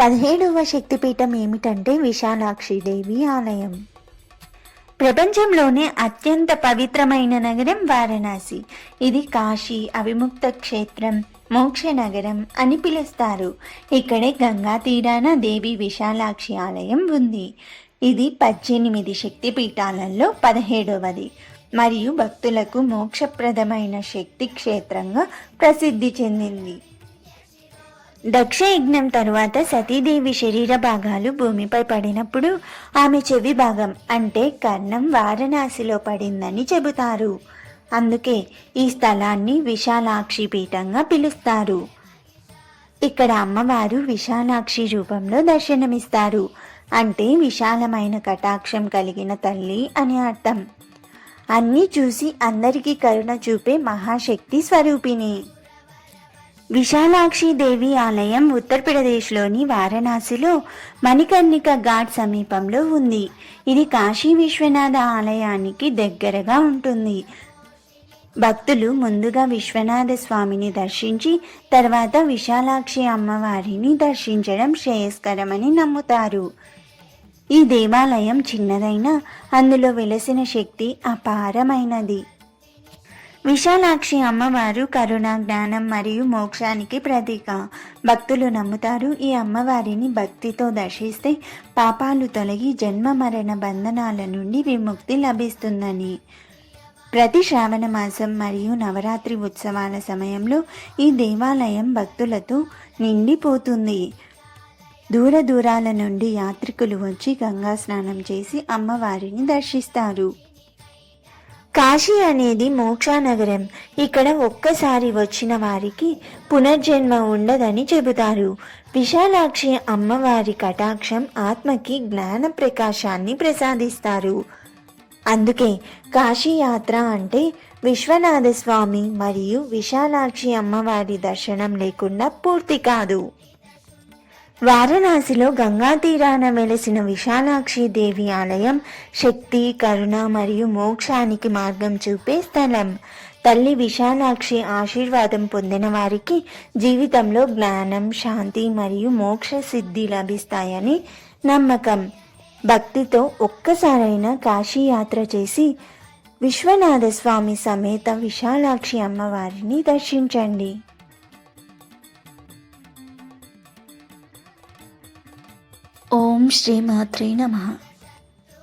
పదిహేడవ శక్తిపీఠం ఏమిటంటే విశాలాక్షిదేవి ఆలయం. ప్రపంచంలోనే అత్యంత పవిత్రమైన నగరం వారణాసి. ఇది కాశీ అవిముక్త క్షేత్రం మోక్ష నగరం అని పిలుస్తారు. ఇక్కడే గంగా తీరాన దేవి విశాలాక్షి ఆలయం ఉంది. ఇది పద్దెనిమిది శక్తిపీఠాలలో పదిహేడవది. మరియు భక్తులకు మోక్షప్రదమైన శక్తి క్షేత్రంగా ప్రసిద్ధి చెందింది. దక్ష యజ్ఞం తరువాత సతీదేవి శరీర భాగాలు భూమిపై పడినప్పుడు ఆమె చెవి భాగం అంటే కర్ణం వారణాసిలో పడిందని చెబుతారు. అందుకే ఈ స్థలాన్ని విశాలాక్షి పీఠంగా పిలుస్తారు. ఇక్కడ అమ్మవారు విశాలాక్షి రూపంలో దర్శనమిస్తారు. అంటే విశాలమైన కటాక్షం కలిగిన తల్లి అని అర్థం. అన్నీ చూసి అందరికీ కరుణ చూపే మహాశక్తి స్వరూపిణి. విశాలాక్షి దేవి ఆలయం ఉత్తరప్రదేశ్లోని వారణాసిలో మణికర్ణిక ఘాట్ సమీపంలో ఉంది. ఇది కాశీ విశ్వనాథ ఆలయానికి దగ్గరగా ఉంటుంది. భక్తులు ముందుగా విశ్వనాథ స్వామిని దర్శించి తర్వాత విశాలాక్షి అమ్మవారిని దర్శించడం శ్రేయస్కరమని నమ్ముతారు. ఈ దేవాలయం చిన్నదైనా అందులో వెలసిన శక్తి అపారమైనది. విశాలాక్షి అమ్మవారు కరుణ జ్ఞానం మరియు మోక్షానికి ప్రతీక. భక్తులు నమ్ముతారు ఈ అమ్మవారిని భక్తితో దర్శిస్తే పాపాలు తొలగి జన్మ మరణ బంధనాల నుండి విముక్తి లభిస్తుందని. ప్రతి శ్రావణ మాసం మరియు నవరాత్రి ఉత్సవాల సమయంలో ఈ దేవాలయం భక్తులతో నిండిపోతుంది. దూర దూరాల నుండి యాత్రికులు వచ్చి గంగా స్నానం చేసి అమ్మవారిని దర్శిస్తారు. కాశీ అనేది మోక్షానగరం. ఇక్కడ ఒక్కసారి వచ్చిన వారికి పునర్జన్మ ఉండదని చెబుతారు. విశాలాక్షి అమ్మవారి కటాక్షం ఆత్మకి జ్ఞాన ప్రకాశాన్ని ప్రసాదిస్తారు. అందుకే కాశీ యాత్ర అంటే విశ్వనాథ స్వామి మరియు విశాలాక్షి అమ్మవారి దర్శనం లేకుండా పూర్తి కాదు. వారణాసిలో గంగా తీరాన వెలసిన విశాలాక్షి దేవి ఆలయం శక్తి కరుణ మరియు మోక్షానికి మార్గం చూపే స్థలం. తల్లి విశాలాక్షి ఆశీర్వాదం పొందిన వారికి జీవితంలో జ్ఞానం శాంతి మరియు మోక్ష సిద్ధి లభిస్తాయని నమ్మకం. భక్తితో ఒక్కసారైనా కాశీ యాత్ర చేసి విశ్వనాథ స్వామి సమేత విశాలాక్షి అమ్మవారిని దర్శించండి. ఓం శ్రీ మాత్రే నమః.